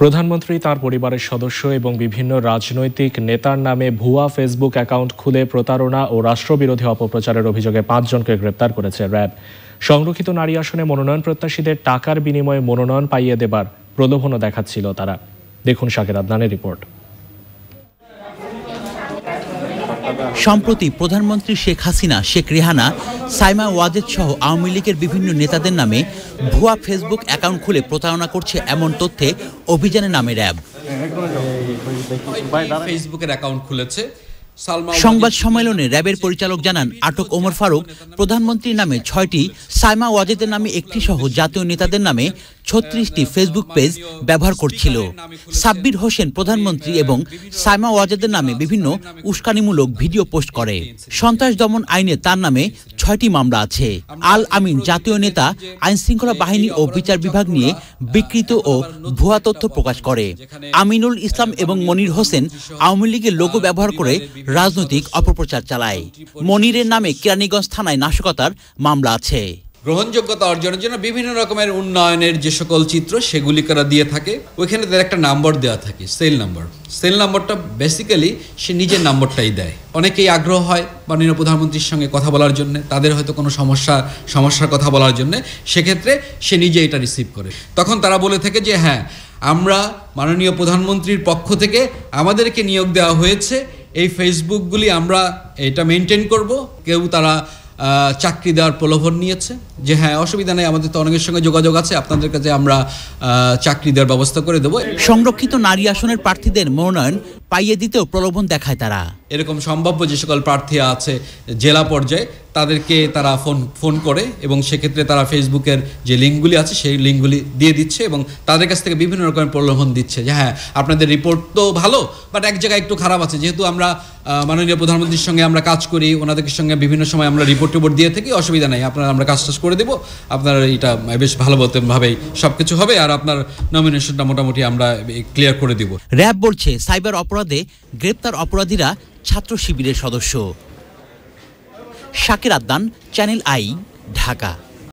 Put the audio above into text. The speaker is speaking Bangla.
প্রধানমন্ত্রী তার পরিবারের সদস্য এবং বিভিন্ন রাজনৈতিক নেতার নামে ভুয়া ফেসবুক অ্যাকাউন্ট খুলে প্রতারণা ও রাষ্ট্রবিরোধী অপপ্রচারের অভিযোগে পাঁচজনকে গ্রেপ্তার করেছে র্যাব। সংরক্ষিত নারী আসনে মনোনয়ন প্রত্যাশীদের টাকার বিনিময়ে মনোনয়ন পাইয়ে দেবার প্রলোভনও দেখাচ্ছিল তারা। দেখুন শাকের আদনানের রিপোর্ট। সম্প্রতি প্রধানমন্ত্রী শেখ হাসিনা, শেখ রেহানা, সাইমা ওয়াজেদ সহ আওয়ামী লীগের বিভিন্ন নেতাদের নামে ভুয়া ফেসবুক অ্যাকাউন্ট খুলে প্রতারণা করছে এমন তথ্যে অভিযানে নামে র্যাব। ফেসবুকের অ্যাকাউন্ট খুলেছে। সংবাদ সম্মেলনে র্যাবের পরিচালক জানান আটক ওমর ফারুক প্রধানমন্ত্রীর নামে ছয়টি সাইমা ওয়াজেদের নামে একটি সহ জাতীয় নেতাদের নামে ছত্রিশটি ফেসবুক পেজ ব্যবহার করছিল। সাব্বির হোসেন প্রধানমন্ত্রী এবং সাইমা ওয়াজেদের নামে বিভিন্ন উস্কানিমূলক ভিডিও পোস্ট করে। সন্ত্রাস দমন আইনে তার নামে ছয়টি মামলা আছে। আল আমিন জাতীয় নেতা, আইনশৃঙ্খলা বাহিনী ও বিচার বিভাগ নিয়ে বিকৃত ও ভুয়া তথ্য প্রকাশ করে। আমিনুল ইসলাম এবং মনির হোসেন আওয়ামী লীগের লোগো ব্যবহার করে রাজনৈতিক অপপ্রচার চালায়। মনিরের নামে কেরানীগঞ্জ থানায় নাশকতার মামলা আছে। গ্রহণযোগ্যতা অর্জনের জন্য বিভিন্ন রকমের উন্নয়নের যে সকল চিত্র সেগুলি করা দিয়ে থাকে, ওইখানে তাদের একটা নাম্বার দেওয়া থাকে, সেল নাম্বার। সেল নাম্বারটা বেসিক্যালি সে নিজের নাম্বারটাই দেয়। অনেকেই আগ্রহ হয় মাননীয় প্রধানমন্ত্রীর সঙ্গে কথা বলার জন্য, তাদের হয়তো কোনো সমস্যা, সমস্যার কথা বলার জন্য, সেক্ষেত্রে সে নিজে এটা রিসিভ করে। তখন তারা বলে থাকে যে হ্যাঁ আমরা মাননীয় প্রধানমন্ত্রীর পক্ষ থেকে আমাদেরকে নিয়োগ দেওয়া হয়েছে, এই ফেসবুকগুলি আমরা এটা মেনটেন করব। কেউ তারা চাকরি দেওয়ার প্রলোভন নিয়েছে। যে হ্যাঁ অসুবিধা নেই, আমাদের তো অনেকের সঙ্গে যোগাযোগ আছে, আপনাদের কাছে আমরা চাকরি দেওয়ার ব্যবস্থা করে দেবো। সংরক্ষিত নারী আসনের প্রার্থীদের মনোনয়ন পাইয়ে দিতেও প্রলোভন দেখায় তারা। এরকম সম্ভাব্য যে সকল প্রার্থী আছে জেলা পর্যায়ে তাদেরকে তারা ফোন ফোন করে এবং সেক্ষেত্রে তারা ফেসবুকের যে লিঙ্কগুলি আছে সেই লিঙ্কগুলি দিয়ে দিচ্ছে এবং তাদের কাছ থেকে বিভিন্ন রকমের প্রলোভন দিচ্ছে যে হ্যাঁ আপনাদের রিপোর্ট তো ভালো বাট এক জায়গায় একটু খারাপ আছে। যেহেতু আমরা মাননীয় প্রধানমন্ত্রীর সঙ্গে আমরা কাজ করি ওনাদের সঙ্গে বিভিন্ন সময় আমরা রিপোর্ট টিপোর্ট দিয়ে থাকি অসুবিধা নেই আপনারা আমরা কাজ টাজ করে দেবো। আপনার এটা বেশ ভালো মতনভাবেই সব কিছু হবে আর আপনার নমিনেশনটা মোটামুটি আমরা ক্লিয়ার করে দিব। র্যাব বলছে সাইবার অপরাধে গ্রেপ্তার অপরাধীরা ছাত্র শিবিরের সদস্য। শাকির আদান চ্যানেল আই ঢাকা।